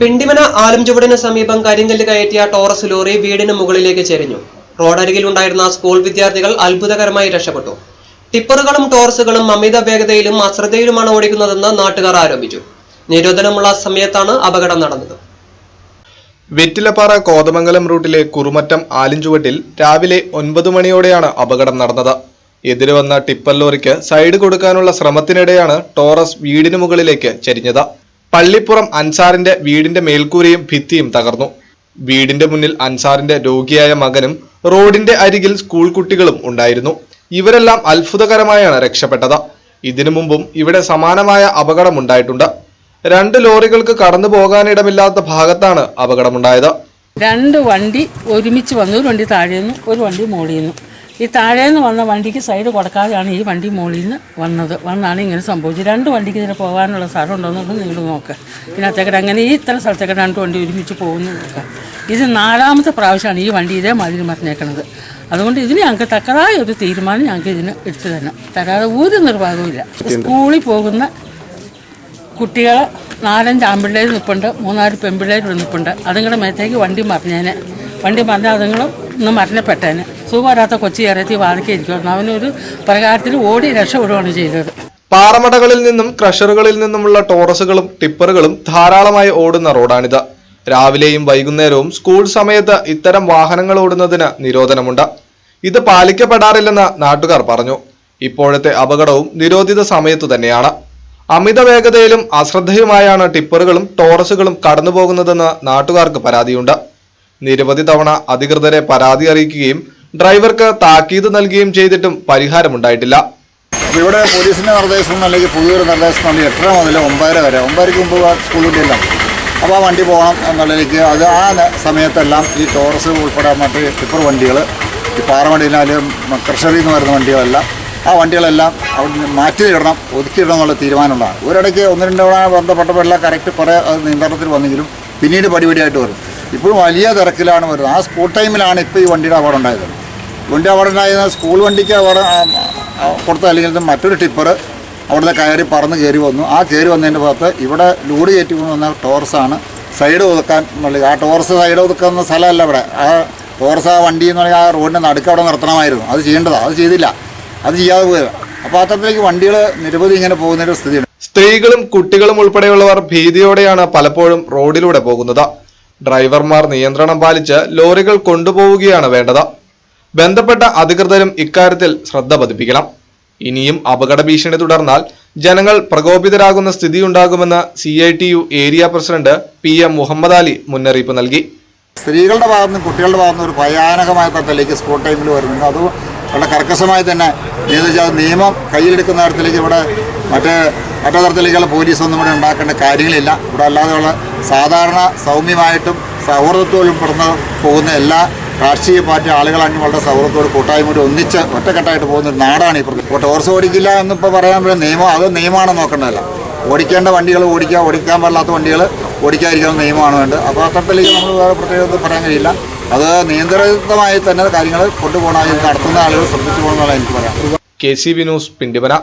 പിണ്ടിമന ആലംചുവടിന് സമീപം കരിങ്കല്ല് കയറ്റിയ ടോറസ് ലോറി വീടിന് മുകളിലേക്ക് ചെരിഞ്ഞു. റോഡരികിലുണ്ടായിരുന്ന സ്കൂൾ വിദ്യാർത്ഥികൾ അത്ഭുതകരമായി രക്ഷപ്പെട്ടു. ടിപ്പറുകളും ടോറസുകളും അമിത വേഗതയിലും അശ്രദ്ധയിലുമാണ് ഓടിക്കുന്നതെന്ന് നാട്ടുകാർ ആരോപിച്ചു. നിരോധനമുള്ള സമയത്താണ് അപകടം നടന്നത്. വെറ്റിലപ്പാറ കോതമംഗലം റൂട്ടിലെ കുറുമറ്റം ആലിഞ്ചുവട്ടിൽ രാവിലെ ഒൻപത് മണിയോടെയാണ് അപകടം നടന്നത്. എതിരെ വന്ന ടിപ്പർ ലോറിക്ക് സൈഡ് കൊടുക്കാനുള്ള ശ്രമത്തിനിടെയാണ് ടോറസ് വീടിന് മുകളിലേക്ക് ചരിഞ്ഞത്. പള്ളിപ്പുറം അൻസാറിന്റെ വീടിന്റെ മേൽക്കൂരയും ഭിത്തിയും തകർന്നു. വീടിന്റെ മുന്നിൽ അൻസാറിന്റെ രോഗിയായ മകനും റോഡിന്റെ അരികിൽ സ്കൂൾ കുട്ടികളും ഉണ്ടായിരുന്നു. ഇവരെല്ലാം അത്ഭുതകരമായാണ് രക്ഷപ്പെട്ടത്. ഇതിനു മുമ്പും ഇവിടെ സമാനമായ അപകടമുണ്ടായിട്ടുണ്ട് രണ്ട് ലോറികൾക്ക് കടന്നു പോകാനിടമില്ലാത്ത ഭാഗത്താണ് അപകടമുണ്ടായത്. രണ്ട് വണ്ടി ഒരുമിച്ച് വന്നു ഒരു വണ്ടി താഴെ നിന്നു ഒരു വണ്ടി നിന്ന്. ഈ താഴെ നിന്ന് വന്ന വണ്ടിക്ക് സൈഡ് കൊടുക്കാതെയാണ് ഈ വണ്ടി മുകളിൽ നിന്ന് വന്നത്. വന്നാണ് ഇങ്ങനെ സംഭവിച്ചത്. രണ്ട് വണ്ടിക്ക് ഇതിന് പോകാനുള്ള സ്ഥലം ഉണ്ടോയെന്നുള്ളത് നിങ്ങൾ നോക്കുക ഇതിനകത്തേക്കിടെ അങ്ങനെ ഈ ഇത്ര സ്ഥലത്തേക്ക് രണ്ട് വണ്ടി ഒരുമിച്ച് പോകുന്നു നോക്കുക ഇത് നാലാമത്തെ പ്രാവശ്യമാണ് ഈ വണ്ടി ഇതേ മാതിരി മറിഞ്ഞേക്കണത്. അതുകൊണ്ട് ഇതിന് ഞങ്ങൾക്ക് തക്കതായ ഒരു തീരുമാനം ഞങ്ങൾക്ക് ഇതിന് എടുത്തു തരണം. തരാതെ ഒരു നിർവാഹവുമില്ല സ്കൂളിൽ പോകുന്ന കുട്ടികൾ നാലഞ്ച് ആൺപിള്ളേർ നിൽപ്പുണ്ട് മൂന്നാൽ പെൺപിള്ളേർ നിൽപ്പുണ്ട് അതുങ്ങളുടെ മേത്തേക്ക് വണ്ടി മറിഞ്ഞേനെ. വണ്ടി മറിഞ്ഞാൽ അതുങ്ങളും ഇന്ന് മരണപ്പെട്ടേനെ. സുഖമില്ലാത്ത കൊച്ചി ഇറത്തി വാദിക്കായിരിക്കും അവനൊരു പ്രകാരത്തിൽ ഓടി രക്ഷപ്പെടുകയാണ് ചെയ്തത്. പാറമടകളിൽ നിന്നും ക്രഷറുകളിൽ നിന്നുമുള്ള ടോറസുകളും ടിപ്പറുകളും ധാരാളമായി ഓടുന്ന റോഡാണിത്. രാവിലെയും വൈകുന്നേരവും സ്കൂൾ സമയത്ത് ഇത്തരം വാഹനങ്ങൾ ഓടുന്നതിന് നിരോധനമുണ്ട്. ഇത് പാലിക്കപ്പെടാറില്ലെന്ന് നാട്ടുകാർ പറഞ്ഞു. ഇപ്പോഴത്തെ അപകടവും നിരോധിത സമയത്തു തന്നെയാണ്. അമിത വേഗതയിലും അശ്രദ്ധയുമായാണ് ടിപ്പറുകളും ടോറസുകളും കടന്നുപോകുന്നതെന്ന് നാട്ടുകാർക്ക് പരാതിയുണ്ട്. നിരവധി തവണ അധികൃതരെ പരാതി അറിയിക്കുകയും ഡ്രൈവർക്ക് താക്കീത് നൽകുകയും ചെയ്തിട്ടും പരിഹാരമുണ്ടായിട്ടില്ല. ഇവിടെ പോലീസിന്റെ നിർദ്ദേശം അല്ലെങ്കിൽ പുതിയൊരു നിർദ്ദേശം നൽകി എത്ര മുതൽ ഒമ്പതര വരെ. ഒമ്പതരയ്ക്ക് മുമ്പ് സ്കൂൾ എല്ലാം അപ്പോൾ ആ വണ്ടി പോകണം എന്നുള്ളതിലേക്ക് അത് ആ സമയത്തെല്ലാം ഈ ടോറസ് ഉൾപ്പെടെ മറ്റ് ടിപ്പർ വണ്ടികൾ ഈ പാറവണ്ടിയിലായാലും ക്രഷറിൽ നിന്ന് വരുന്ന വണ്ടികളെല്ലാം ആ വണ്ടികളെല്ലാം അവിടെ നിന്ന് മാറ്റിയിടണം ഒതുക്കിയിടണം എന്നുള്ള തീരുമാനമുള്ളതാണ് ഒരിടയ്ക്ക് ഒന്ന് രണ്ട് തവണ ബന്ധപ്പെട്ടപ്പോഴെല്ലാം കറക്റ്റ് കുറേ നിയന്ത്രണത്തിൽ വന്നെങ്കിലും പിന്നീട് പടിപടിയായിട്ട് വരും. ഇപ്പോഴും വലിയ തിരക്കിലാണ് വരുന്നത്. ആ സ്കൂൾ ടൈമിലാണ് ഇപ്പോൾ ഈ വണ്ടിയുടെ അപകടം ഉണ്ടായത് വണ്ടി അപകടം ഉണ്ടായത് സ്കൂൾ വണ്ടിക്ക് അവിടെ കൊടുത്ത അല്ലെങ്കിൽ മറ്റൊരു ടിപ്പർ അവിടുന്ന് കയറി പറന്ന് കയറി വന്നു. ആ കയറി വന്നതിന്റെ ഭാഗത്ത് ഇവിടെ ലോഡ് കയറ്റി കൊണ്ട് വന്ന ടോർസാണ് സൈഡ് ഒതുക്കാൻ എന്നുള്ളത് ആ ടോർസ് സൈഡ് ഒതുക്കുന്ന സ്ഥലമല്ല ഇവിടെ. ആ ടോർസ് ആ വണ്ടി എന്ന് പറഞ്ഞാൽ ആ റോഡിന്റെ നടുക്ക് അവിടെ നിർത്തണമായിരുന്നു. അത് ചെയ്യേണ്ടതാണ് അത് ചെയ്തില്ല. അത് ചെയ്യാതെ പോയത്. അപ്പോൾ അത്തരത്തിലേക്ക് വണ്ടികൾ നിരവധി ഇങ്ങനെ പോകുന്നൊരു സ്ഥിതിയുണ്ട്. സ്ത്രീകളും കുട്ടികളും ഉൾപ്പെടെയുള്ളവർ ഭീതിയോടെയാണ് പലപ്പോഴും റോഡിലൂടെ പോകുന്നത്. ഡ്രൈവർമാർ നിയന്ത്രണം പാലിച്ച് ലോറികൾ കൊണ്ടുപോവുകയാണ് വേണ്ടത്. ബന്ധപ്പെട്ട അധികൃതരും ഇക്കാര്യത്തിൽ ശ്രദ്ധ പതിപ്പിക്കണം. ഇനിയും അപകട ഭീഷണി തുടർന്നാൽ ജനങ്ങൾ പ്രകോപിതരാകുന്ന സ്ഥിതിയുണ്ടാകുമെന്ന് C I T U area president P M Muhammad Ali മുന്നറിയിപ്പ് നൽകി. സ്ത്രീകളുടെ ഭാഗത്ത് നിന്ന് കുട്ടികളുടെ ഭാഗത്ത് നിന്ന് ഒരു ഭയാനകമായ തരത്തിലേക്ക് സ്കൂൾ ടൈമിൽ വരുന്നുണ്ട്. അത് വളരെ കർക്കശമായി തന്നെ നിയമം കയ്യിലെടുക്കുന്ന തരത്തിലേക്ക് ഇവിടെ മറ്റേ മറ്റേ തരത്തിലേക്കുള്ള പോലീസൊന്നും ഇവിടെ ഉണ്ടാക്കേണ്ട കാര്യങ്ങളില്ല. ഇവിടെ അല്ലാതെയുള്ള സാധാരണ സൗമ്യമായിട്ടും സൗഹൃദത്തോടും പെടുന്ന പോകുന്ന എല്ലാ രാഷ്ട്രീയ പാർട്ടി ആളുകളാണെങ്കിൽ വളരെ സൗഹൃദത്തോട് കൂട്ടായ്മയോട് ഒന്നിച്ച് ഒറ്റക്കെട്ടായിട്ട് പോകുന്ന ഒരു നാടാണ് പ്രദേശം ഇപ്പോൾ ടോർസ് ഓടിക്കില്ല എന്നിപ്പോൾ പറയാൻ പറ്റും നിയമം അത് നിയമമാണ് നോക്കേണ്ടതല്ല. ഓടിക്കേണ്ട വണ്ടികൾ ഓടിക്കുക ഓടിക്കാൻ പാടില്ലാത്ത വണ്ടികൾ ഓടിക്കാതിരിക്കുന്ന നിയമമാണ് വേണ്ടത്. അപ്പോൾ അത്തരത്തിലേക്ക് നമ്മൾ വേറെ പ്രത്യേകത പറയാൻ കഴിയില്ല. അത് നിയന്ത്രിതമായി തന്നെ കാര്യങ്ങൾ കൊണ്ടുപോകണമെങ്കിൽ നടത്തുന്ന ആളുകൾ ശ്രദ്ധിച്ചു പോകണമെന്നുള്ള എനിക്ക് പറയാം കെ സി വിനൂസ് പിണ്ടിമന.